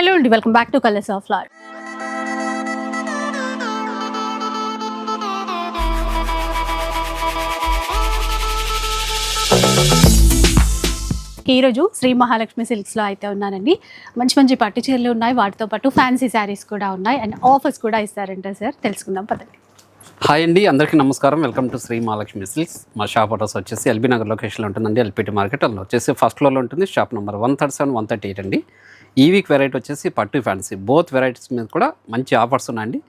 Hello అండి welcome back to colours of flower ఈరోజు శ్రీ మహాలక్ష్మి సిల్క్స్లో అయితే ఉన్నానండి. మంచి మంచి పట్టు చీరలు ఉన్నాయి వాటితో పాటు ఫ్యాన్సీ శారీస్ కూడా ఉన్నాయి అండ్ ఆఫర్స్ కూడా ఇస్తారంట సార్. తెలుసుకుందాం పదండి. హాయ్ అండి అందరికీ నమస్కారం. Welcome to Sri Mahalakshmi silks మా షాప్ అడ్రస్ వచ్చేసి ఎల్బీ నగర్ లొకేషన్లో ఉంటుందండి ఎల్పిటి మార్కెట్. అందులో వచ్చేసి ఫస్ట్ ఫ్లోర్లో ఉంటుంది shop number one thirty seven one thirty eight అండి. ఈ వీక్ వెరైటీ వచ్చేసి పట్టు ఫ్యాన్సీ బోత్ వెరైటీస్ మీద కూడా మంచి ఆఫర్స్ ఉన్నాయండి.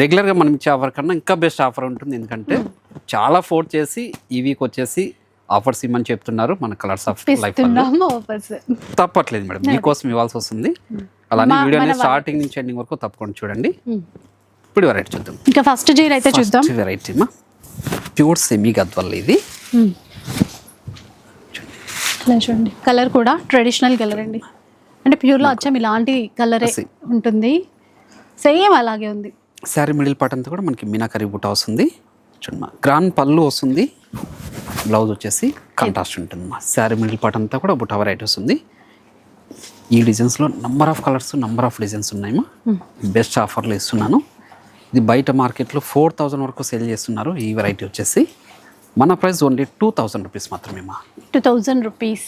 రెగ్యులర్గా మనం ఇచ్చే ఆఫర్ కన్నా ఇంకా బెస్ట్ ఆఫర్ ఉంటుంది. ఎందుకంటే చాలా ఫోర్ట్ చేసి ఈ వీక్ వచ్చేసి ఆఫర్స్ ఇమ్మని చెప్తున్నారు మన కలర్స్ ఆఫ్ లైఫ్ తప్పట్లేదు మేడం. మీకోసం ఇవ్వాల్సి వస్తుంది. అలానే వీడియోని స్టార్టింగ్ నుంచి ఎండింగ్ వరకు తప్పకుండా చూడండి. ఇప్పుడు వెరైటీ చూద్దాం. ఇంకా ఫస్ట్ చీర అయితే చూద్దాం. వెరైటీ మా. ప్యూర్ సెమీ గద్వల్ ఇది. చూడండి. కలర్ కూడా ట్రెడిషనల్ కలర్ అండి. అంటే ప్యూర్లో వచ్చాం ఇలాంటి కలరే. ఉంటుంది. సేమ్ అలాగే ఉంది. శారీ మిడిల్ పార్ట్ అంతా కూడా మనకి మీనాకరీ బుట్ట వస్తుంది. చూడమ్మా గ్రాండ్ పళ్ళు వస్తుంది. బ్లౌజ్ వచ్చేసి కాంట్రాస్ట్ ఉంటుంది మా. శారీ మిడిల్ పార్ట్ అంతా కూడా బుట్ట వెరైటీ వస్తుంది. ఈ డిజైన్స్లో number of colours number of designs ఉన్నాయమ్మా బెస్ట్ ఆఫర్లు ఇస్తున్నాను. ఇది బయట మార్కెట్లో ఫోర్ థౌజండ్ వరకు సేల్ చేస్తున్నారు ఈ వెరైటీ వచ్చేసి. మన price only two thousand rupees మాత్రమే మా. Two thousand rupees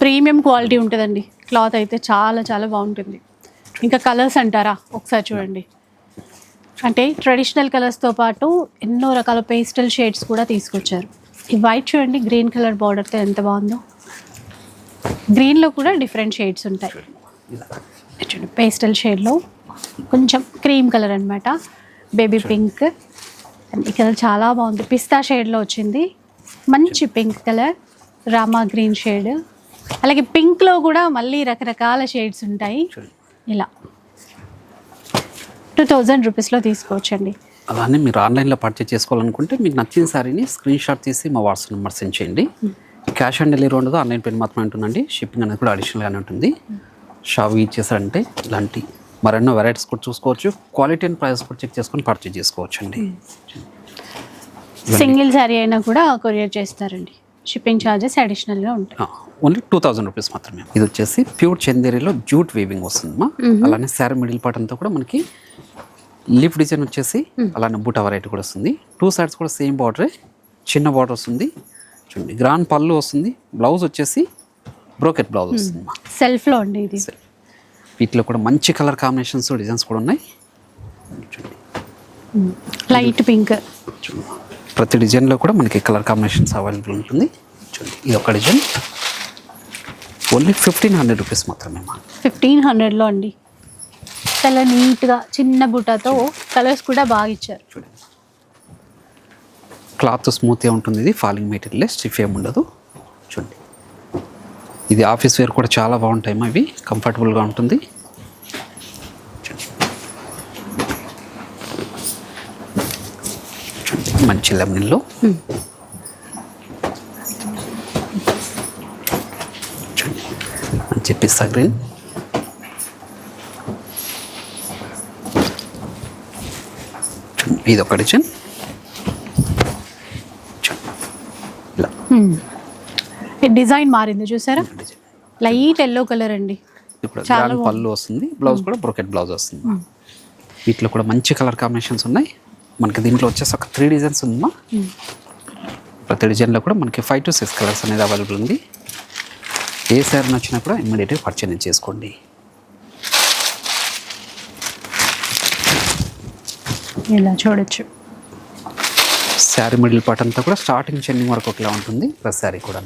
premium quality ఉంటుందండి. క్లాత్ అయితే చాలా చాలా బాగుంటుంది. ఇంకా కలర్స్ అంటారా? ఒకసారి చూడండి. అంటే ట్రెడిషనల్ కలర్స్తో పాటు ఎన్నో రకాల పేస్టల్ షేడ్స్ కూడా తీసుకొచ్చారు. ఈ వైట్ చూడండి గ్రీన్ కలర్ బార్డర్తో ఎంత బాగుందో. గ్రీన్లో కూడా డిఫరెంట్ షేడ్స్ ఉంటాయి. చూడండి పేస్టల్ షేడ్లో కొంచెం క్రీమ్ కలర్ అన్నమాట. బేబీ పింక్ ఈ కలర్ చాలా బాగుంది. పిస్తా షేడ్లో వచ్చింది. మంచి pink colour. Rama green shade అలాగే పింక్లో కూడా మళ్ళీ రకరకాల షేడ్స్ ఉంటాయి. ఇలా. టూ థౌజండ్ రూపీస్లో తీసుకోవచ్చండి. అలానే మీరు ఆన్లైన్లో పర్చేజ్ చేసుకోవాలనుకుంటే మీకు నచ్చిన శారీని స్క్రీన్ షాట్ తీసి మా వాట్సాప్ నెంబర్ సెండ్ చేయండి. క్యాష్ ఆన్ డెలివరీ ఉండదు ఆన్లైన్ పేమెంట్ మాత్రమే ఉంటుందండి. షిప్పింగ్ అనేది కూడా అడిషనల్గానే ఉంటుంది. షాప్ ఇచ్చేసారంటే ఇలాంటి మరెన్నో వెరైటీస్ కూడా చూసుకోవచ్చు. క్వాలిటీ అండ్ ప్రైస్ కూడా చెక్ చేసుకొని పర్చేజ్ చేసుకోవచ్చు అండి సింగిల్ శారీ అయినా కూడా కొరియర్ చేస్తారండి. షిప్పింగ్ ఛార్జెస్ అడిషనల్గా ఉంటాయి. ఓన్లీ టూ థౌజండ్ రూపీస్ మాత్రమే. ఇది వచ్చేసి ప్యూర్ చందేరిలో జూట్ వీవింగ్ వస్తుందమ్మా అలానే శారీ మిడిల్ పార్ట్ అంతా కూడా మనకి లిఫ్ డిజైన్ వచ్చేసి అలానే బూట వెరైటీ కూడా వస్తుంది. టూ సైడ్స్ కూడా సేమ్ బార్డరే చిన్న బార్డర్ వస్తుంది. చూడండి గ్రాండ్ పళ్ళు వస్తుంది. బ్లౌజ్ వచ్చేసి బ్రోకెట్ బ్లౌజ్ వస్తుంది సెల్ఫ్లో అండి ఇది. వీటిలో కూడా మంచి కలర్ కాంబినేషన్స్ డిజైన్స్ కూడా ఉన్నాయి. చూడండి. లైట్ పింక్ చూడండి. ప్రతి డిజైన్లో కూడా మనకి కలర్ కాంబినేషన్స్ అవైలబుల్ ఉంటుంది. చూడండి ఇది ఒక design. Only fifteen hundred rupees మాత్రమే ఫిఫ్టీన్ హండ్రెడ్లో అండి. చాలా నీట్గా చిన్న బుట్టతో కలర్స్ కూడా బాగా ఇచ్చారు. చూడండి. క్లాత్ స్మూత్గా ఉంటుంది ఇది ఫాలింగ్ మెటీరియల్ స్టిఫ్ ఏమి ఉండదు. చూడండి. ఇది ఆఫీస్ వేర్ కూడా చాలా బాగుంటాయి మా ఇవి కంఫర్టబుల్గా ఉంటుంది చూడండి. చూడండి, మంచి లెమన్లో. మంచి పిస్తా గ్రీన్. ఇది ఒక డిజైన్. డిజైన్ మారింది చూసారా? లైట్ ఎల్లో కలర్ అండి. ఇప్పుడు పళ్ళు వస్తుంది బ్లౌజ్ కూడా బ్రోకెట్ బ్లౌజ్ వస్తుంది. వీటిలో కూడా మంచి కలర్ కాంబినేషన్స్ ఉన్నాయి. మనకి దీంట్లో వచ్చేసి ఒక త్రీ డిజైన్స్ ఉందమ్మా. ప్రతి డిజైన్లో కూడా మనకి ఫైవ్ టు సిక్స్ కలర్స్ అనేది అవైలబుల్ ఉంది. ఏ శారీ నచ్చినా కూడా ఇమ్మీడియట్గా పర్చేజ్ చేసుకోండి. ఇలా చూడొచ్చు. శారీ మిడిల్ పార్ట్ అంతా కూడా స్టార్టింగ్ చెండింగ్ వరకు ఒకలా ఉంటుంది. ప్రతి శారీ కూడా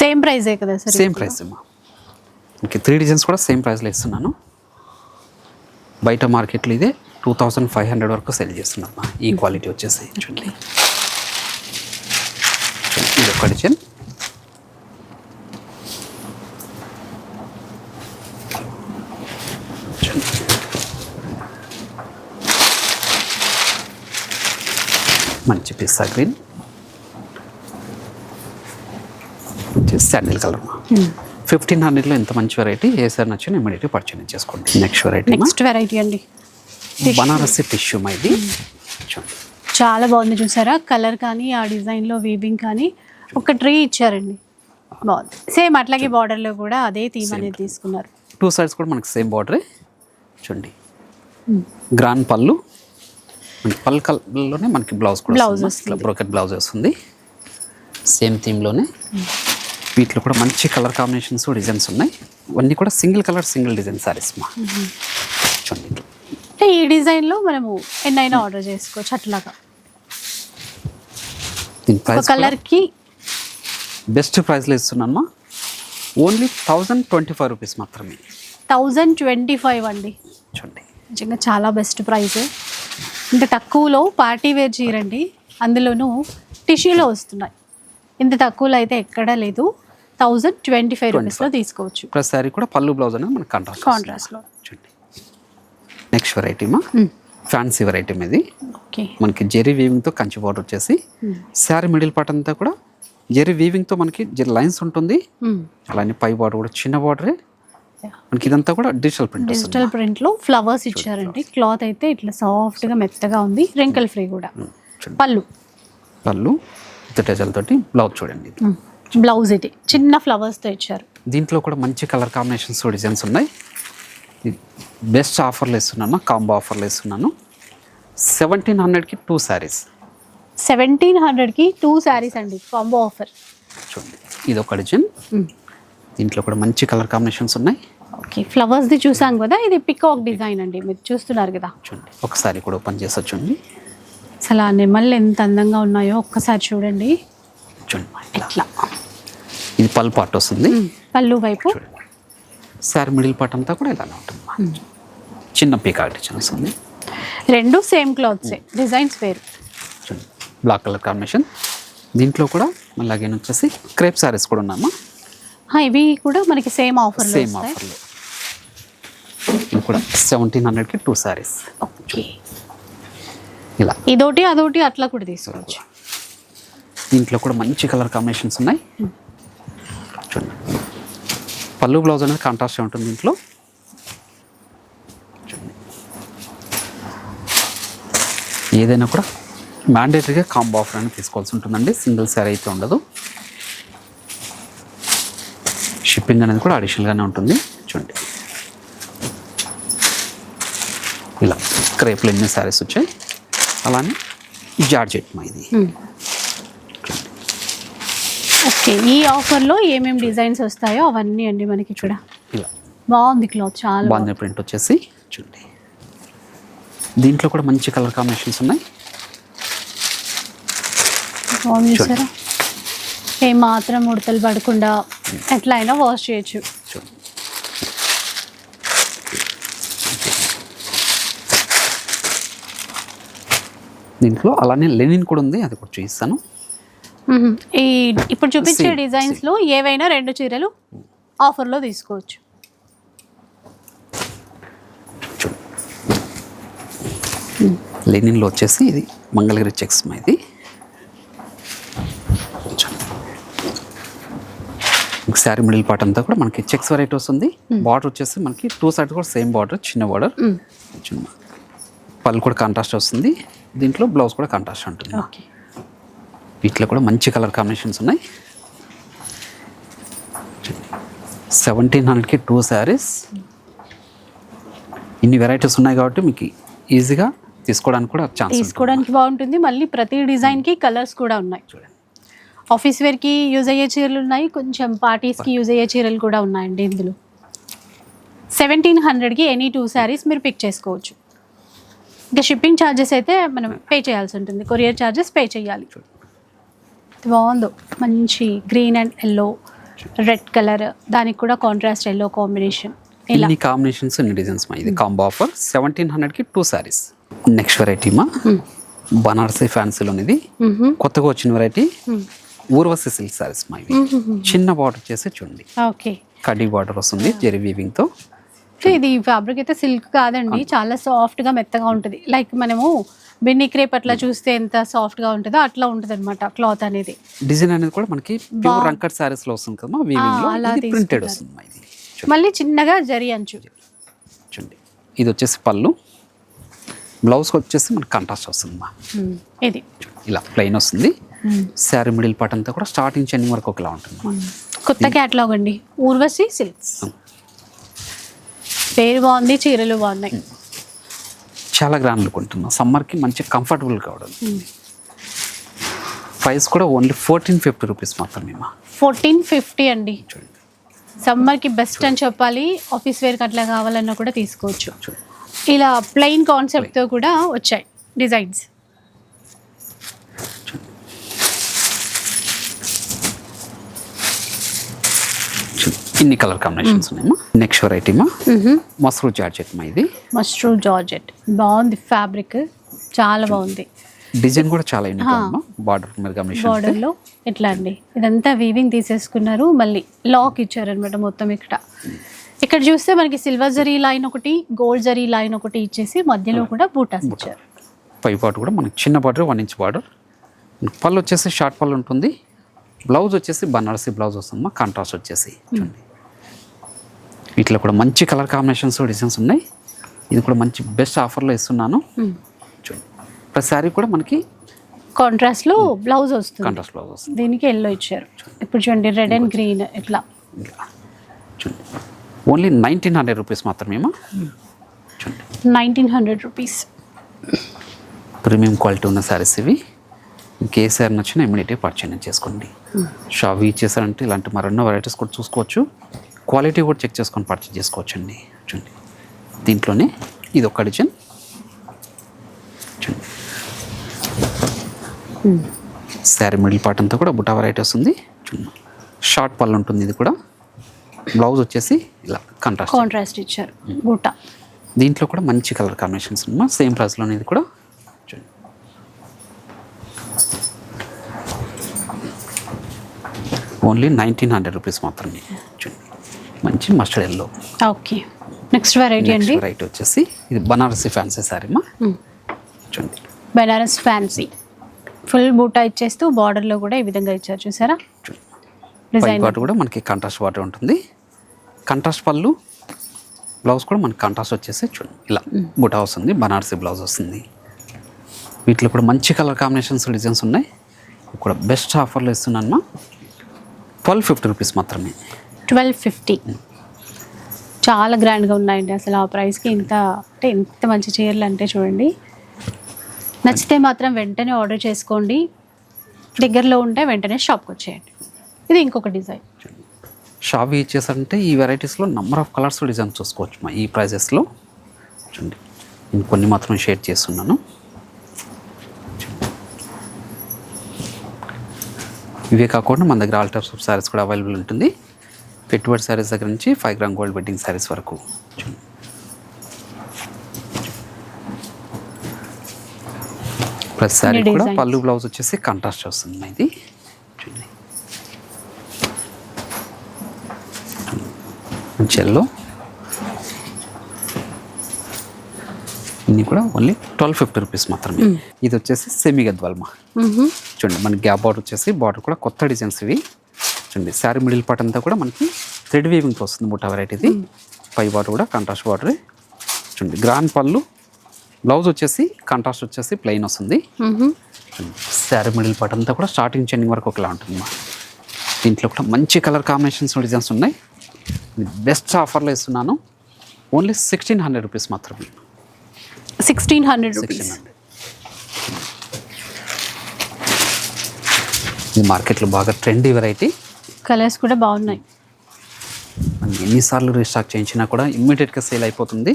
సేమ్ ప్రైజే కదా సార్ సేమ్ ప్రైస్ అమ్మా. ఇంక త్రీ డిజైన్స్ కూడా సేమ్ ప్రైస్లో ఇస్తున్నాను. బయట మార్కెట్లో ఇదే టూ థౌజండ్ ఫైవ్ హండ్రెడ్ వరకు సెల్ చేస్తున్నామ్మా ఈ క్వాలిటీ వచ్చేసి. చూడండి. ఇది ఒక డిజైన్. మంచి పిస్తా గ్రీన్ శాండిల్ కలర్ ఫిఫ్టీన్ హండ్రెడ్లో ఎంత మంచి వెరైటీ ఏ సార్ నచ్చిన ఇమీడియట్గా పర్చేజ్ చేసుకోండి. నెక్స్ట్ వెరైటీ నెక్స్ట్ వెరైటీ అండి. బనారసి టిష్యూ మా ఇది. చూడండి. చాలా బాగుంది చూసారా? కలర్ కానీ ఆ డిజైన్లో వీవింగ్ కానీ ఒక ట్రీ ఇచ్చారండి. బాగుంది. సేమ్ అట్లాగే బార్డర్లో కూడా అదే థీమ్ అనేది తీసుకున్నారు. టూ సైడ్స్ కూడా మనకి సేమ్ బార్డరే చూడండి. గ్రాండ్ పళ్ళు. మనకి పళ్ళు కలర్లోనే మనకి బ్లౌజ్ కూడా వస్తుంది. బ్రోకెట్ బ్లౌజ్ వస్తుంది. సేమ్ థీమ్లోనే వీటిలో కూడా మంచి కలర్ కాంబినేషన్స్ డిజైన్స్ ఉన్నాయి. ఇవన్నీ కూడా single colour single design saris మా. చూడండి. అంటే ఈ డిజైన్లో మనము ఎన్నైనా ఆర్డర్ చేసుకోవచ్చు అట్లాగా కలర్కి బెస్ట్ ప్రైస్లో ఇస్తున్నాను only thousand twenty five rupees మాత్రమే. థౌజండ్ ట్వంటీ ఫైవ్ అండి. చూడండి. నిజంగా చాలా బెస్ట్ ప్రైస్. ఇంత తక్కువలో పార్టీ వేర్ చీర అండి అందులోనూ టిష్యూలో వస్తున్నాయి. ఇంత తక్కువలో అయితే ఎక్కడా లేదు. థౌజండ్ ట్వంటీ ఫైవ్ రూపీస్లో తీసుకోవచ్చు. ప్లస్ శారీ కూడా పళ్ళు బ్లౌజ్ అనేది మనకి కాంట్రాస్ట్ కాంట్రాస్ట్లో చూడండి. నెక్స్ట్ వెరైటీ మా. ఫ్యాన్సీ వెరైటీ ఇది ఓకే మనకి జెరీ వీవింగ్తో కంచి బార్డర్ వచ్చేసి శారీ మిడిల్ పార్ట్ అంతా కూడా జెరీ వీవింగ్తో మనకి జెరీ లైన్స్ ఉంటుంది. అలానే పై బార్డర్ కూడా చిన్న బార్డరే మనకి ఇదంతా కూడా డిజిటల్ ప్రింట్ డిజిటల్ ప్రింట్లో ఫ్లవర్స్ ఇచ్చారండి. క్లాత్ అయితే ఇట్లా సాఫ్ట్గా మెత్తగా ఉంది. రెంకల్ ఫ్రీ కూడా. చూడండి. పళ్ళు. పళ్ళు టెజల్ తోటి బ్లౌజ్ చూడండి. బ్లౌజ్ ఇది. చిన్న ఫ్లవర్స్తో ఇచ్చారు. దీంట్లో కూడా మంచి కలర్ కాంబినేషన్స్ డిజైన్స్ ఉన్నాయి. బెస్ట్ ఆఫర్లు ఇస్తున్నాను కాంబో ఆఫర్లు ఇస్తున్నాను సెవెంటీన్ హండ్రెడ్కి టూ శారీస్ సెవెంటీన్ హండ్రెడ్కి టూ శారీస్ అండి కాంబో ఆఫర్. చూడండి ఇది ఒక డిజైన్ దీంట్లో కూడా మంచి కలర్ కాంబినేషన్స్ ఉన్నాయి. ఓకే ఫ్లవర్స్ది చూసాం కదా ఇది పికాక్ డిజైన్ అండి మీరు చూస్తున్నారు కదా. చూడండి ఒకసారి కూడా ఓపెన్ చేసి చూడండి. అసలు ఆ నెమళ్ళు ఎంత అందంగా ఉన్నాయో ఒక్కసారి చూడండి. చూడండి ఇట్లా. ఇది పల్ పార్ట్ వస్తుంది. పళ్ళు వైపు. శారీ మిడిల్ పార్ట్ అంతా కూడా ఇలానే ఉంటుంది. చిన్న పీకాక్ డిజైన్ వస్తుంది. రెండు సేమ్ క్లాత్సే. డిజైన్స్ వేరు. చూడండి. Black colour combination. దీంట్లో కూడా మళ్ళీ అగైన్ వచ్చేసి క్రేప్ శారీస్ కూడా ఉన్నామా ఇవి కూడా మనకి సేమ్ ఆఫర్లో సేమ్ ఆఫర్లో. కూడా సెవెంటీన్ హండ్రెడ్కి టూ శారీస్ ఓకే. ఇలా. ఇదోటి అదోటి అట్లా కూడా తీసుకోవచ్చు. దీంట్లో కూడా మంచి కలర్ కాంబినేషన్స్ ఉన్నాయి. చూడండి పళ్ళు బ్లౌజ్ అనేది కాంట్రాస్ట్ ఉంటుంది దీంట్లో. చూడండి. ఏదైనా కూడా మ్యాండేటరీగా కాంబో ఆఫర్ అనేది తీసుకోవాల్సి ఉంటుందండి. సింగిల్ శారీ అయితే ఉండదు. షిప్పింగ్ అనేది కూడా అడిషనల్గానే ఉంటుంది. చూడండి. ఇలా క్రేప్లు ఎన్ని శారీస్ వచ్చాయి. అలానే జార్జెట్ మా ఇది ఓకే ఈ ఆఫర్లో ఏమేమి డిజైన్స్ వస్తాయో అవన్నీ అండి మనకి ఇలా. బాగుంది క్లాత్ చాలా బాగుంది. ప్రింట్ వచ్చేసి చూడండి. దీంట్లో కూడా మంచి కలర్ కాంబినేషన్స్ ఉన్నాయి. బాగుంది చూసారా? ఏ మాత్రం ఉడతలు పడకుండా ఎట్లా అయినా వాష్ చేయొచ్చు. దీంట్లో అలానే లెనిన్ కూడా ఉంది అది కూడా చూపిస్తాను. ఈ ఇప్పుడు చూపించే Same, డిజైన్స్లో ఏవైనా రెండు చీరలు ఆఫర్లో తీసుకోవచ్చు. లెనిన్లో వచ్చేసి ఇది మంగళగిరి చెక్స్ మా ఇది. శారీ మిడిల్ పార్ట్ అంతా కూడా మనకి చెక్స్ వెరైటీ వస్తుంది. బార్డర్ వచ్చేసి మనకి టూ సైడ్స్ కూడా సేమ్ బార్డర్ చిన్న బార్డర్. చిన్న పళ్ళు కూడా కాంట్రాస్ట్ వస్తుంది. దీంట్లో బ్లౌజ్ కూడా కాంట్రాస్ట్ ఉంటుంది. ఓకే. వీటిలో కూడా మంచి కలర్ కాంబినేషన్స్ ఉన్నాయి. సెవెంటీన్ హండ్రెడ్కి టూ శారీస్. ఇన్ని వెరైటీస్ ఉన్నాయి కాబట్టి మీకు ఈజీగా తీసుకోవడానికి కూడా ఛాన్స్ తీసుకోవడానికి బాగుంటుంది. మళ్ళీ ప్రతి డిజైన్కి కలర్స్ కూడా ఉన్నాయి. చూడండి. ఆఫీస్ వేర్కి యూజ్ అయ్యే చీరలు ఉన్నాయి. కొంచెం పార్టీస్కి యూజ్ అయ్యే చీరలు కూడా ఉన్నాయండి ఇందులో. సెవెంటీన్ హండ్రెడ్కి ఎనీ టూ శారీస్ మీరు పిక్ చేసుకోవచ్చు. ఇంకా షిప్పింగ్ ఛార్జెస్ అయితే మనం పే చేయాల్సి ఉంటుంది. కొరియర్ ఛార్జెస్ పే చేయాలి. బాగుందో. మంచి green and yellow red colour దానికి కూడా కాంట్రాస్ట్ ఎల్లో కాంబినేషన్ ఇన్ని కాంబినేషన్స్ ఇన్ని డిజైన్స్ మా. ఇది కాంబో ఆఫర్ సెవెంటీన్ హండ్రెడ్కి టూ శారీస్ నెక్స్ట్ వెరైటీ మా. బనారసీ ఫ్యాన్సీలో ఇది. కొత్తగా వచ్చిన వెరైటీ. ఊర్వశి సిల్క్ శారీస్ మా ఇవి. మ్మ్. చిన్న బార్డర్ చేసి చూడండి. ఓకే కడ్డీ బార్డర్ వస్తుంది జెరీ వీవింగ్తో ఇది ఫ్యాబ్రిక్ అయితే సిల్క్ కాదండి. చాలా సాఫ్ట్గా మెత్తగా ఉంటుంది. లైక్ మనము బిన్ని క్రేప్ అట్లా చూస్తే ఎంత సాఫ్ట్గా ఉంటుందో అట్లా ఉంటుంది అనమాట క్లాత్ అనేది. డిజైన్ అనేది కూడా మనకి ప్యూర్ రంకట్ శారీస్లో వస్తుంది కదా వీవింగ్లో. ఇది ప్రింటెడ్. వస్తుంది ఇది. మళ్ళీ చిన్నగా జరి అంచు. చూడండి. ఇది వచ్చేసి పళ్ళు. బ్లౌజ్కి వచ్చేసి మనకి కాంట్రాస్ట్ వస్తుంది మా. ఇది. ఇలా ప్లెయిన్ వస్తుంది. శారీ మిడిల్ పార్ట్ అంతా కూడా స్టార్టింగ్ చెండింగ్ వరకు ఒకలా ఉంటుంది. కొత్త క్యాటలాగ్ అండి. ఊర్వశి సిల్క్స్ పేరు బాగుంది చీరలు బాగున్నాయి. చాలా గ్రాండ్ లుక్ ఉంటుంది సమ్మర్కి మంచి కంఫర్టబుల్ కావడం ప్రైస్ కూడా ఓన్లీ ఫోర్టీన్ ఫిఫ్టీ రూపీస్ మాత్రమే ఫోర్టీన్ ఫిఫ్టీ అండి. సమ్మర్కి బెస్ట్ అని చెప్పాలి. ఆఫీస్ వేర్కి అట్లా కావాలన్నా కూడా తీసుకోవచ్చు. ఇలా ప్లెయిన్ కాన్సెప్ట్తో కూడా వచ్చాయి డిజైన్స్. ఇన్ని కలర్ కాంబినేషన్స్ ఉన్నాయమ్మా. నెక్స్ట్ వెరైటీ మా. మసరు జార్జెట్ మా ఇది. మస్ట్రూ జార్జెట్. బాగుంది ఫ్యాబ్రిక్. చాలా బాగుంది. డిజైన్ కూడా చాలా బార్డర్ బార్డర్లో ఎట్లా అండి? ఇదంతా వీవింగ్ తీసేసుకున్నారు. మళ్ళీ లాక్ ఇచ్చారనమాట మొత్తం ఇక్కడ. ఇక్కడ చూస్తే మనకి సిల్వర్ జరీ లైన్ ఒకటి గోల్డ్ జరీ లైన్ ఒకటి ఇచ్చేసి మధ్యలో కూడా బూటాస్ ఇచ్చారు. పై పార్ట్ కూడా మనకి చిన్న బార్డర్ వన్ ఇంచ్ బార్డర్ పళ్ళు వచ్చేసి షార్ట్ పళ్ళు ఉంటుంది. బ్లౌజ్ వచ్చేసి బనారసి బ్లౌజ్ వస్తుంది కాంట్రాస్ట్ వచ్చేసి. చూడండి. వీటిలో కూడా మంచి కలర్ కాంబినేషన్స్ డిజైన్స్ ఉన్నాయి. ఇది కూడా మంచి బెస్ట్ ఆఫర్లో ఇస్తున్నాను. చూడండి ప్రతి శారీ కూడా మనకి కాంట్రాస్ట్లో బ్లౌజ్ వస్తుంది. కాంట్రాస్ట్ బ్లౌజ్ వస్తుంది. దీనికి ఎల్లో ఇచ్చారు. ఇప్పుడు చూడండి రెడ్ అండ్ గ్రీన్ ఇట్లా. చూడండి ఓన్లీ నైన్టీన్ హండ్రెడ్ రూపీస్ మాత్రమేమా చూడండి nineteen hundred rupees premium quality ఉన్న శారీస్ ఇవి. ఇంకే శారీ నచ్చినా ఇమీడియట్గా పర్చేజ్ చేసుకోండి. షాప్ ఇచ్చేసారంటే ఇలాంటి మరెన్నో వెరైటీస్ కూడా చూసుకోవచ్చు. క్వాలిటీ కూడా చెక్ చేసుకొని పర్చేజ్ చేసుకోవచ్చు అండి చూడండి. దీంట్లోనే ఇది ఒక డిజైన్ చూడండి శారీ మిడిల్ పార్ట్ అంతా కూడా బుటా వెరైటీ వస్తుంది. చూడండి షార్ట్ పళ్ళు ఉంటుంది ఇది కూడా. బ్లౌజ్ వచ్చేసి ఇలా కాంట్రాస్ట్ కాంట్రాస్ట్ ఇచ్చారు. బూటా. దీంట్లో కూడా మంచి కలర్ కాంబినేషన్స్ ఉన్నా సేమ్ ప్రైస్లోనే ఇది కూడా. చూడండి ఓన్లీ నైన్టీన్ హండ్రెడ్ రూపీస్ మాత్రమే. చూడండి మంచి mustard yellow okay next variety అండి? రైట్ వచ్చేసి ఇది బనారసి ఫ్యాన్సీ శారీమా Hmm. చూడండి. బెనారస్ ఫ్యాన్సీ ఫుల్ బూటా ఇచ్చేస్తూ బార్డర్లో కూడా ఈ విధంగా ఇచ్చారు చూసారా? డిజైన్ పాటు కూడా మనకి కాంట్రాస్ట్ వాటర్ ఉంటుంది. కాంట్రాస్ట్ పళ్ళు బ్లౌజ్ కూడా మనకి కాంట్రాస్ట్ వచ్చేసి చూడండి. ఇలా బుటా వస్తుంది బనారసి బ్లౌజ్ వస్తుంది. వీటిలో కూడా మంచి కలర్ కాంబినేషన్స్ డిజైన్స్ ఉన్నాయి. కూడా బెస్ట్ ఆఫర్లో ఇస్తున్నాను ట్వెల్వ్ ఫిఫ్టీ రూపీస్ మాత్రమే. ట్వెల్వ్ ఫిఫ్టీ చాలా గ్రాండ్గా ఉన్నాయండి. అసలు ఆ ప్రైస్కి ఇంత అంటే ఎంత మంచి చీరలు అంటే చూడండి. నచ్చితే మాత్రం వెంటనే ఆర్డర్ చేసుకోండి. దగ్గరలో ఉంటే వెంటనే షాప్కి వచ్చేయండి. ఇది ఇంకొక డిజైన్. షాప్ ఇచ్చేసంటే ఈ వెరైటీస్లో నెంబర్ ఆఫ్ కలర్స్ డిజైన్ చూసుకోవచ్చు మా ఈ ప్రైజెస్లో. చూడండి. నేను కొన్ని మాత్రం షేర్ చేస్తున్నాను. ఇవే కాకుండా మన దగ్గర ఆల్ టైప్స్ ఆఫ్ శారీస్ కూడా అవైలబుల్ ఉంటుంది. పెట్టుబడి శారీస్ దగ్గర నుంచి five gram gold wedding saris వరకు. ప్రతి శారీ కూడా. పళ్ళు బ్లౌజ్ వచ్చేసి కాంట్రాస్ట్ వస్తుంది ఇది. ఎల్లో ఇన్ని కూడా ఓన్లీ ట్వెల్వ్ ఫిఫ్టీ రూపీస్ మాత్రమే. ఇది వచ్చేసి సెమీ గద్వాల్మా చూడండి మన గ్యాప్ బార్డర్ వచ్చేసి బార్డర్ కూడా కొత్త డిజైన్స్ ఇవి. చూడండి శారీ మిడిల్ పార్ట్ అంతా కూడా మనకి థ్రెడ్ వీవింగ్తో వస్తుంది. బుట్ట వెరైటీది పై బార్డర్ కూడా కాంట్రాస్ట్ బార్డర్ చూడండి గ్రాండ్ పళ్ళు బ్లౌజ్ వచ్చేసి కాంట్రాస్ట్ వచ్చేసి ప్లెయిన్ వస్తుంది. శారీ మిడిల్ పార్ట్ అంతా కూడా స్టార్టింగ్ చెండింగ్ వరకు ఒకలా ఉంటుంది మా దీంట్లో కూడా మంచి కలర్ కాంబినేషన్స్ డిజైన్స్ ఉన్నాయి. బెస్ట్ ఆఫర్లో ఇస్తున్నాను. ఓన్లీ సిక్స్టీన్ హండ్రెడ్ రూపీస్ మాత్రమే. సిక్స్టీన్ హండ్రెడ్ సిక్స్టీన్ హండ్రెడ్ ఇది మార్కెట్లో బాగా ట్రెండీ వెరైటీ కలర్స్ కూడా బాగున్నాయి. మనం ఎన్నిసార్లు రీస్టాక్ చేయించినా కూడా ఇమ్మీడియట్గా సేల్ అయిపోతుంది.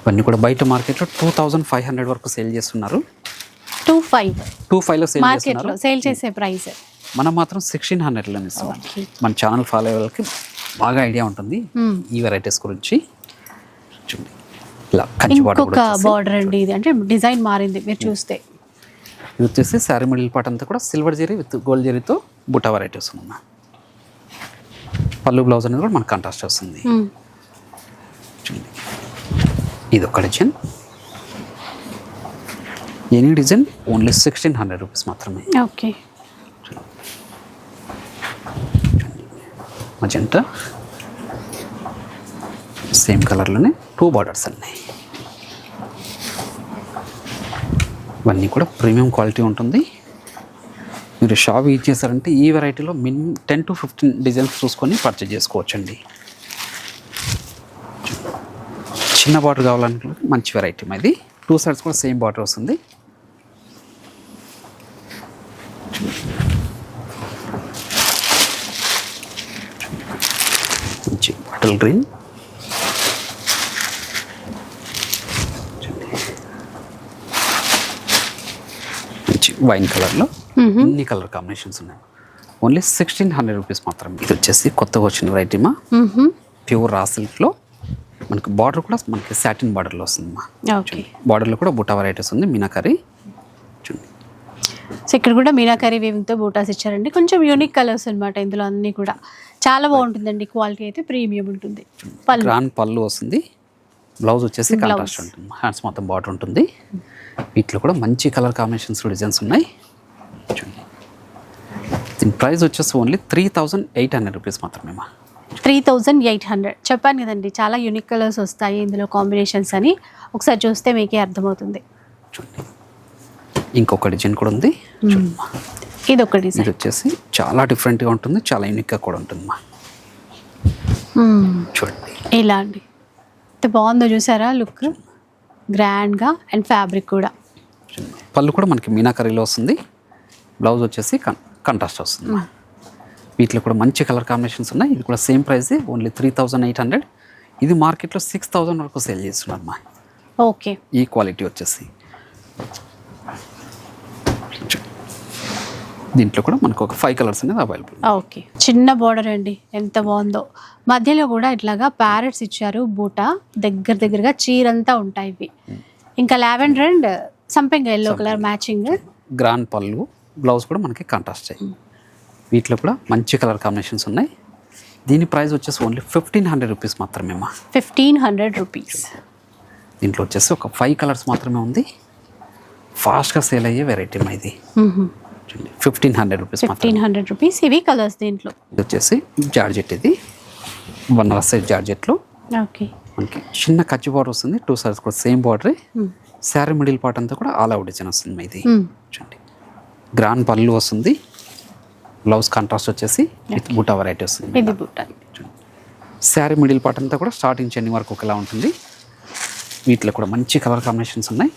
ఇవన్నీ కూడా బయట మార్కెట్లో టూ థౌజండ్ ఫైవ్ హండ్రెడ్ వరకు సేల్ చేస్తున్నారు. టూ ఫైవ్ టూ ఫైవ్లో సేల్ మార్కెట్లో సేల్ చేసే ప్రైస్ మనం మాత్రం సిక్స్టీన్ హండ్రెడ్లో ఇస్తున్నాం. మన ఛానల్ ఫాలో అయ్యే వాళ్ళకి బాగా ఐడియా ఉంటుంది Hmm. ఈ వెరైటీస్ గురించి. చూడండి. ఇలా కంచి బార్డర్ ఇంకొక బార్డర్ అండి ఇది. అంటే డిజైన్ మారింది మీరు చూస్తే. ఇది వచ్చేసి శారీ మిడిల్ పార్ట్ అంతా కూడా సిల్వర్ జరీ విత్ గోల్డ్ జరీతో బుటా వెరైటీ వస్తుంది పళ్ళు బ్లౌజ్ అనేది కూడా మనకు కాంట్రాస్ట్ వస్తుంది. ఇది ఒక design. Any design only sixteen hundred rupees మాత్రమే. ఓకే. మజంటా సేమ్ కలర్లోనే టూ బార్డర్స్ ఉన్నాయి. ఇవన్నీ కూడా ప్రీమియం క్వాలిటీ ఉంటుంది. మీరు షాప్ యూజ్ చేశారంటే ఈ వెరైటీలో min ten to fifteen designs చూసుకొని పర్చేజ్ చేసుకోవచ్చండి. చిన్న బాటర్ కావాలనుకుంటే మంచి వెరైటీ ఇది టూ సైడ్స్ కూడా సేమ్ బాటర్ వస్తుంది. మంచి బాటిల్ గ్రీన్. వైన్ కలర్లో ఇన్ని కలర్ కాంబినేషన్స్ ఉన్నాయి. ఓన్లీ సిక్స్టీన్ హండ్రెడ్ రూపీస్ మాత్రం ఇది వచ్చేసి కొత్తగా వచ్చిన వెరైటీమా ప్యూర్ రా సిల్క్లో మనకి బార్డర్ కూడా మనకి సాటిన్ బార్డర్లో వస్తుంది బార్డర్లో కూడా బుటా వెరైటీస్ ఉంది మీనాకరీ. చూడండి. సో ఇక్కడ కూడా మీనాకరీ వీవింగ్తో బూటాస్ ఇచ్చారండి. కొంచెం యూనిక్ కలర్స్ అన్నమాట ఇందులో అన్నీ కూడా. చాలా బాగుంటుందండి క్వాలిటీ అయితే ప్రీమియం ఉంటుంది. పళ్ళు గ్రాండ్ పళ్ళు వస్తుంది. బ్లౌజ్ వచ్చేసి కాంట్రాస్ట్ ఉంటుంది. హ్యాండ్స్ మొత్తం బార్డర్ ఉంటుంది. వీటిలో కూడా మంచి కలర్ కాంబినేషన్స్ డిజైన్స్ ఉన్నాయి. చూడండి. దీని ప్రైస్ వచ్చేసి only three thousand eight hundred rupees మాత్రమే మా త్రీ థౌజండ్ ఎయిట్ హండ్రెడ్. చెప్పాను కదండి చాలా యూనిక్ కలర్స్ వస్తాయి ఇందులో కాంబినేషన్స్ అని. ఒకసారి చూస్తే మీకే అర్థమవుతుంది. చూడండి. ఇంకొక డిజైన్ కూడా ఉంది. చూడండి మా. ఇది ఒక డిజైన్ ఇది వచ్చేసి చాలా డిఫరెంట్గా ఉంటుంది చాలా యూనిక్గా కూడా ఉంటుంది మా చూడండి. ఇలా అండి. బాగుందో చూసారా లుక్? గ్రాండ్గా అండ్ ఫ్యాబ్రిక్ కూడా. పళ్ళు కూడా మనకి మీనాకరీలో వస్తుంది. బ్లౌజ్ వచ్చేసి కన్ కంట్రాస్ట్ వస్తుంది. వీటిలో కూడా మంచి కలర్ కాంబినేషన్స్ ఉన్నాయి. ఇది కూడా same price only three thousand eight hundred. ఇది మార్కెట్లో సిక్స్ థౌజండ్ వరకు సేల్ చేస్తున్నారు మా ఓకే. ఈ క్వాలిటీ వచ్చేసి. దీంట్లో కూడా మనకు ఒక ఫైవ్ కలర్స్ అనేది అవైలబుల్ ఓకే చిన్న బార్డర్ అండి. ఎంత బాగుందో. మధ్యలో కూడా ఇట్లాగా ప్యారెట్స్ ఇచ్చారు బూట. దగ్గర దగ్గరగా చీరంతా ఉంటాయి ఇవి. ఇంకా లావెండర్ అండ్ సంపెంగ ఎల్లో కలర్ మ్యాచింగ్ గ్రాండ్ పళ్ళు బ్లౌజ్ కూడా మనకి కాంట్రాస్ట్ అయ్యి వీటిలో కూడా మంచి కలర్ కాంబినేషన్స్ ఉన్నాయి. దీని ప్రైస్ వచ్చేసి ఓన్లీ ఫిఫ్టీన్ హండ్రెడ్ రూపీస్ మాత్రమే ఫిఫ్టీన్ హండ్రెడ్ రూపీస్ దీంట్లో వచ్చేసి ఒక ఫైవ్ కలర్స్ మాత్రమే ఉంది. ఫాస్ట్గా సేల్ అయ్యే వెరైటీ ఇది. చూడండి fifteen hundred rupees fifteen hundred rupees ఇవి కలర్స్ దీంట్లో? ఇది వచ్చేసి జార్జెట్ ఇది. వన్ అవర్ సైజ్ జార్జెట్లో. ఓకే. మనకి చిన్న కచ్చి బార్డర్ వస్తుంది. టూ సైడ్స్ కూడా సేమ్ బార్డరే శారీ మిడిల్ పార్ట్ అంతా కూడా ఆల్ అవుట్ డిజైన్ వస్తుంది మా ఇది. చూడండి. గ్రాండ్ పళ్ళు వస్తుంది. బ్లౌజ్ కాంట్రాస్ట్ వచ్చేసి విత్ బుటా వెరైటీ వస్తుంది. ఇది బూట. శారీ మిడిల్ పార్ట్ అంతా కూడా స్టార్టింగ్ చెన్ని వరకు ఒకలా ఉంటుంది. వీటిలో కూడా మంచి కలర్ కాంబినేషన్స్ ఉన్నాయి.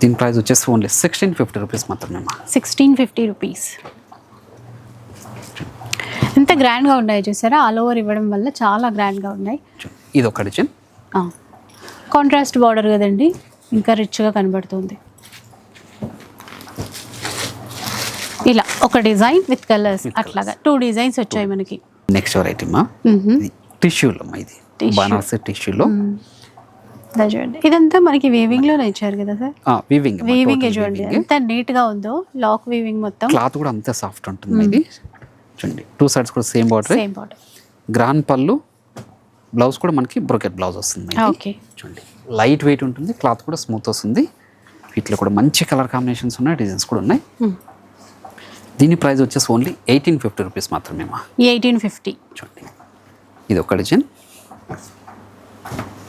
దీని ప్రైస్ వచ్చేసి ఓన్లీ సిక్స్టీన్ ఫిఫ్టీ రూపీస్ మాత్రమే సిక్స్టీన్ ఫిఫ్టీ రూపీస్ ఎంత గ్రాండ్గా ఉన్నాయి చూసారా? ఆల్ ఓవర్ ఇవ్వడం వల్ల చాలా గ్రాండ్గా ఉన్నాయి. ఇది ఒక డిజైన్ కాంట్రాస్ట్ బార్డర్ కదండి ఇంకా రిచ్గా కనబడుతుంది. ఇలా ఒక డిజైన్ విత్ కలర్స్ అట్లాగా టూ డిజైన్స్ వచ్చాయి మనకి. నెక్స్ట్ వెరైటీ మా. టిష్యూలో ఇది. బనారసి టిష్యూలో చూడండి ఇదంతా మనకి వీవింగ్లోనే ఇచ్చారు కదా సార్? వీవింగ్ వీవింగ్ చూడండి ఎంత నీట్గా ఉందో లాక్ వీవింగ్ మొత్తం. క్లాత్ కూడా అంతే సాఫ్ట్ ఉంటుంది ఇది. చూడండి టూ సైడ్స్ కూడా same border same border grand పళ్ళు బ్లౌజ్ కూడా మనకి బ్రొకెట్ బ్లౌజ్ వస్తుంది. ఓకే చూడండి లైట్ వెయిట్ ఉంటుంది క్లాత్ కూడా స్మూత్ వస్తుంది. వీటిలో కూడా మంచి కలర్ కాంబినేషన్స్ ఉన్నాయి డిజైన్స్ కూడా ఉన్నాయి. దీని ప్రైస్ వచ్చేసి ఓన్లీ ఎయిటీన్ ఫిఫ్టీ రూపీస్ మాత్రమే మా ఎయిటీన్ ఫిఫ్టీ చూడండి ఇది ఒక డిజైన్.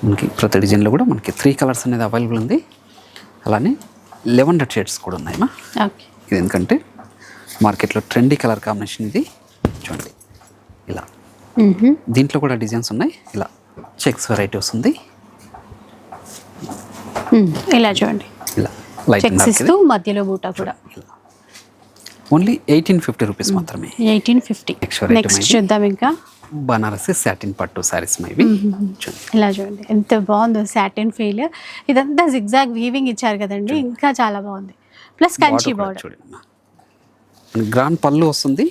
మనకి ప్రతి డిజైన్లో కూడా మనకి త్రీ కలర్స్ అనేది అవైలబుల్ ఉంది. అలానే లెవెన్ షేడ్స్ కూడా ఉన్నాయి మా ఇది ఎందుకంటే మార్కెట్లో ట్రెండీ కలర్ కాంబినేషన్ ఇది. చూడండి. ఇలా. దీంట్లో కూడా డిజైన్స్ ఉన్నాయి. ఇలా. చెక్స్ వెరైటీ వస్తుంది ఇలా చూడండి. ఇలా. లైట్ మధ్యలో బూటా కూడా. ఓన్లీ ఎయిటీన్ ఫిఫ్టీ రూపీస్ మాత్రమే. Eighteen fifty next. చూద్దాం ఇంకా. బనారసి సాటిన్ పట్టు సారీస్ మైవి చూడండి. ఇలా చూడండి. ఎంత బాగుందో సాటిన్ ఫీల్. ఇదంతా జిగ్జాగ్ వీవింగ్ ఇచ్చారు కదండి. ఇంకా చాలా బాగుంది. ప్లస్ కంచి బార్డర్ చూడండి. గ్రాండ్ పళ్ళు వస్తుంది.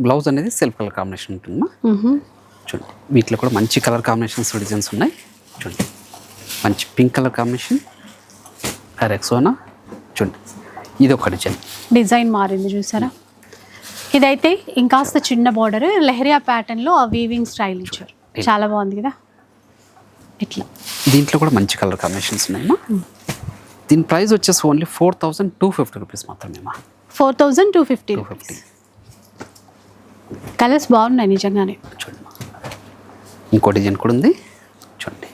బ్లౌజ్ అనేది సెల్ఫ్ కలర్ కాంబినేషన్ ఉంటుంది అమ్మా. చూడండి. వీటిలో కూడా మంచి కలర్ కాంబినేషన్స్ డిజైన్స్ ఉన్నాయి. చూడండి. మంచి పింక్ కలర్ కాంబినేషన్ రెక్సోనా చూడండి. ఇది ఒక డిజైన్ డిజైన్ మారింది చూసారా? ఇదైతే ఇంకాస్త చిన్న బార్డర్ లెహరియా ప్యాటర్న్లో ఆ వీవింగ్ స్టైల్ ఇచ్చారు. చాలా బాగుంది కదా? ఇట్లా. దీంట్లో కూడా మంచి కలర్ కాంబినేషన్స్ ఉన్నాయమ్మా. దీని ప్రైస్ వచ్చేసి only four thousand two fifty rupees మాత్రమేమా. Four thousand two fifty fifty colours బాగున్నాయి నిజంగానే. చూడండి ఇంకో డిజైన్ కూడా ఉంది. చూడండి.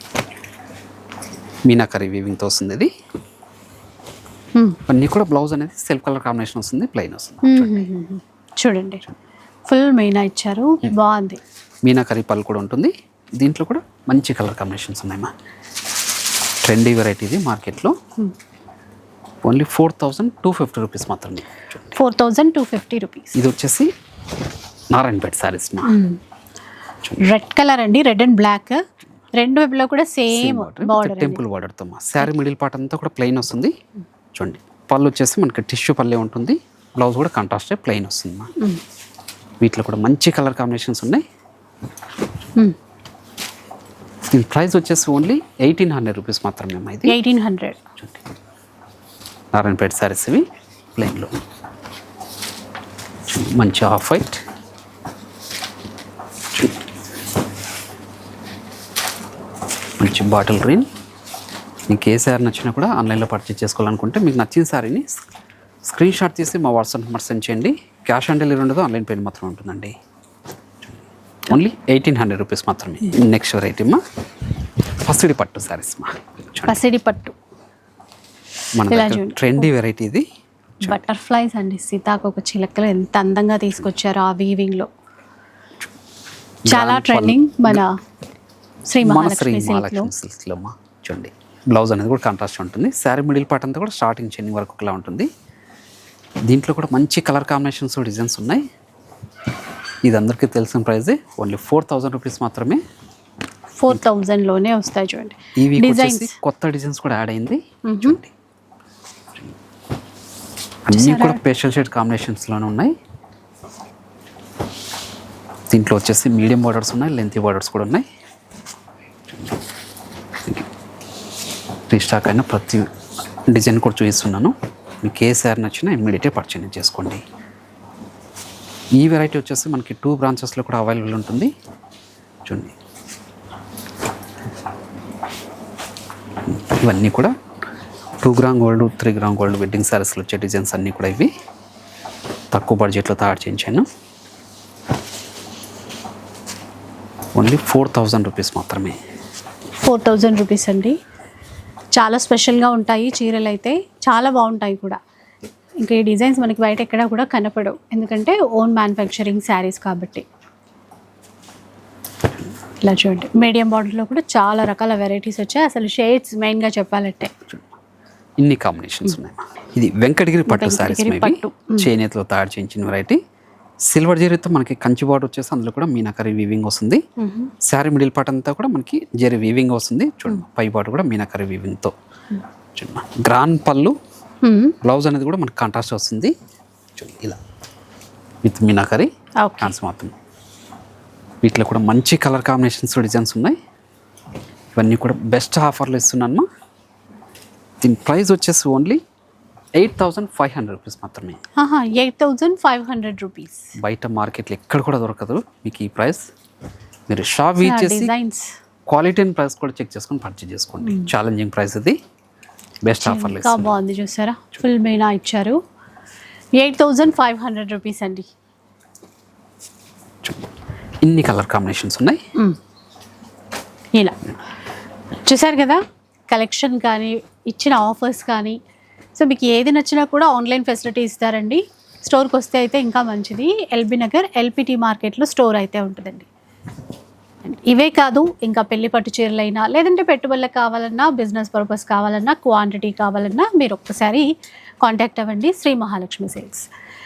మీనాకరీ వీవింగ్తో వస్తుంది ఇది. అన్నీ కూడా బ్లౌజ్ అనేది సెల్ఫ్ కలర్ కాంబినేషన్ వస్తుంది ప్లెయిన్ వస్తుంది. చూడండి. ఫుల్ మీనా ఇచ్చారు. బాగుంది. మీనాకరీ పళ్ళు కూడా ఉంటుంది. దీంట్లో కూడా మంచి కలర్ కాంబినేషన్స్ ఉన్నాయమ్మా ట్రెండీ వెరైటీ ఇది మార్కెట్లో. Only four thousand two fifty rupees మాత్రమే. Four thousand two fifty rupees ఇది వచ్చేసి నారాయణపేట శారీస్ రెడ్ కలర్ అండి. రెడ్ అండ్ బ్లాక్ రెండు వైపులో కూడా సేమ్ బార్డర్ టెంపుల్ బార్డర్తో మా. శారీ మిడిల్ పార్ట్ అంతా కూడా ప్లెయిన్ వస్తుంది. చూడండి. పళ్ళు వచ్చేసి మనకి టిష్యూ పల్లె ఉంటుంది. బ్లౌజ్ కూడా కాంట్రాస్ట్ ప్లెయిన్ వస్తుంది మా. వీటిలో కూడా మంచి కలర్ కాంబినేషన్స్ ఉన్నాయి. దీని ప్రైస్ వచ్చేసి ఓన్లీ ఎయిటీన్ హండ్రెడ్ రూపీస్ మాత్రమే అమ్మా ఇది. ఎయిటీన్ హండ్రెడ్ నారాయణపేట శారీస్ ఇవి ప్లెయిన్లో మంచి ఆఫ్ వైట్ మంచి బాటిల్ గ్రీన్ మీకు ఏ శారీ నచ్చినా కూడా ఆన్లైన్లో పర్చేస్ చేసుకోవాలనుకుంటే మీకు నచ్చిన శారీని స్క్రీన్ షాట్ తీసి మా వాట్సాప్ నెంబర్ సెండ్ చేయండి. క్యాష్ ఆన్ డెలివరీ ఉండదు ఆన్లైన్ పేమెంట్ మాత్రం ఉంటుందండి. ఓన్లీ ఎయిటీన్ హండ్రెడ్ రూపీస్ మాత్రమే. నెక్స్ట్ వెరైటీ మా పసిడి పట్టు శారీస్ మా. పసిడి పట్టు. మన. ట్రెండీ వెరైటీ ఇది. బటర్ఫ్లైస్ అండి సీతాకొక చిలకలు ఎంత అందంగా తీసుకొచ్చారు ఆ వీవింగ్లో. చాలా ట్రెండింగ్ మన శ్రీ మహాలక్ష్మి చూడండి. బ్లౌజ్ అనేది కూడా కాంట్రాస్ట్ ఉంటుంది. శారీ మిడిల్ పార్ట్ అంతా కూడా స్టార్టింగ్ చెన్నింగ్ వరకు ఒకలా ఉంటుంది. దీంట్లో కూడా మంచి కలర్ కాంబినేషన్స్ డిజైన్స్ ఉన్నాయి. ఇది అందరికీ తెలిసిన ప్రైజే. ఓన్లీ ఫోర్ థౌజండ్ రూపీస్ మాత్రమే. ఫోర్ థౌజండ్లోనే వస్తాయి చూడండి. ఈ వీక్ డిజైన్స్. కొత్త డిజైన్స్ కూడా యాడ్ అయింది. చూడండి. అన్నీ కూడా స్పెషల్ షేడ్ కాంబినేషన్స్లోనే ఉన్నాయి. దీంట్లో వచ్చేసి మీడియం బార్డర్స్ ఉన్నాయి లెంతీ బార్డర్స్ కూడా ఉన్నాయి. రీస్టాక్ అయిన ప్రతి డిజైన్ కూడా చూపిస్తున్నాను. మీకు ఏ శారీ నచ్చినా ఇమ్మీడియట్గా పర్చేజ్ చేసుకోండి. ఈ వెరైటీ వచ్చేసి మనకి టూ బ్రాంచెస్లో కూడా అవైలబుల్ ఉంటుంది. చూడండి. ఇవన్నీ కూడా two gram gold three gram gold wedding శారీస్లో వచ్చే డిజైన్స్ అన్నీ కూడా ఇవి. తక్కువ బడ్జెట్లో తయారు చేయించాను. ఓన్లీ ఫోర్ థౌజండ్ రూపీస్ మాత్రమే. ఫోర్ థౌజండ్ రూపీస్ అండి. చాలా స్పెషల్గా ఉంటాయి. చీరలు అయితే చాలా బాగుంటాయి కూడా. ఇంకా ఈ డిజైన్స్ మనకి బయట ఎక్కడా కూడా కనపడవు. ఎందుకంటే ఓన్ మ్యానుఫ్యాక్చరింగ్ శారీస్ కాబట్టి. ఇలా చూడండి. మీడియం బార్డర్లో కూడా చాలా రకాల వెరైటీస్ వచ్చాయి. అసలు షేడ్స్ మెయిన్గా చెప్పాలంటే. ఇన్ని కాంబినేషన్స్ ఉన్నాయి. ఇది వెంకటగిరి పట్టు శారీస్ పట్టు. చేనేతలో తయారు చేయించిన వెరైటీ సిల్వర్ జరీతో మనకి కంచి బార్డర్ వచ్చేసి అందులో కూడా మీనాకరి వీవింగ్ వస్తుంది. శారీ మిడిల్ పార్ట్ అంతా కూడా మనకి జరీ వీవింగ్ వస్తుంది. చూడండి పై పార్ట్ కూడా మీనాకరి వీవింగ్తో చూడండి గ్రాన్ పళ్ళు. బ్లౌజ్ అనేది కూడా మనకి కాంట్రాస్ట్ వస్తుంది. చూడండి ఇలా. విత్ మీనాకరి హ్యాండ్స్ మాత్రం వీటిలో కూడా మంచి కలర్ కాంబినేషన్స్ డిజైన్స్ ఉన్నాయి. ఇవన్నీ కూడా బెస్ట్ ఆఫర్లు ఇస్తున్నాను దీని ప్రైస్ వచ్చేసి only eight thousand five hundred rupees మాత్రమే. Eight thousand five hundred rupees. బయట మార్కెట్లో ఎక్కడ కూడా దొరకదు. మీకు ఈ ప్రైస్ మీరు షాప్ విజిట్ చేసి డిజైన్స్. క్వాలిటీ అండ్ ప్రైస్ కూడా చెక్ చేసుకొని పర్చేజ్ చేసుకోండి. ఛాలెంజింగ్ ప్రైస్ ఇది. బెస్ట్ ఆఫర్లు ఇంకా బాగుంది చూసారా? ఫుల్ మీనా ఇచ్చారు. Eight thousand five hundred rupees అండి. ఇన్ని కలర్ కాంబినేషన్స్ ఉన్నాయి. మ్మ్. ఇలా. చూసారు కదా? కలెక్షన్ కానీ ఇచ్చిన ఆఫర్స్ కానీ సో మీకు ఏది నచ్చినా కూడా ఆన్లైన్ ఫెసిలిటీ ఇస్తారండి. స్టోర్కి వస్తే అయితే ఇంకా మంచిది. ఎల్బీ నగర్ ఎల్పిటి మార్కెట్లో స్టోర్ అయితే ఉంటుందండి. ఇవే కాదు ఇంకా పెళ్ళి పట్టు చీరలైనా లేదంటే పెట్టుబడులకు కావాలన్నా బిజినెస్ పర్పస్ కావాలన్నా క్వాంటిటీ కావాలన్నా మీరు ఒక్కసారి కాంటాక్ట్ అవ్వండి. శ్రీ మహాలక్ష్మి సేల్స్.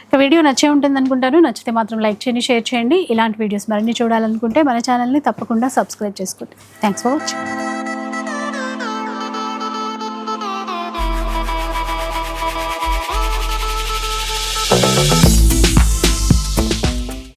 ఇక వీడియో నచ్చే ఉంటుంది అనుకుంటాను. నచ్చితే మాత్రం లైక్ చేయండి షేర్ చేయండి. ఇలాంటి వీడియోస్ మరిన్ని చూడాలనుకుంటే మన ఛానల్ని తప్పకుండా సబ్స్క్రైబ్ చేసుకోండి. Thanks for watching.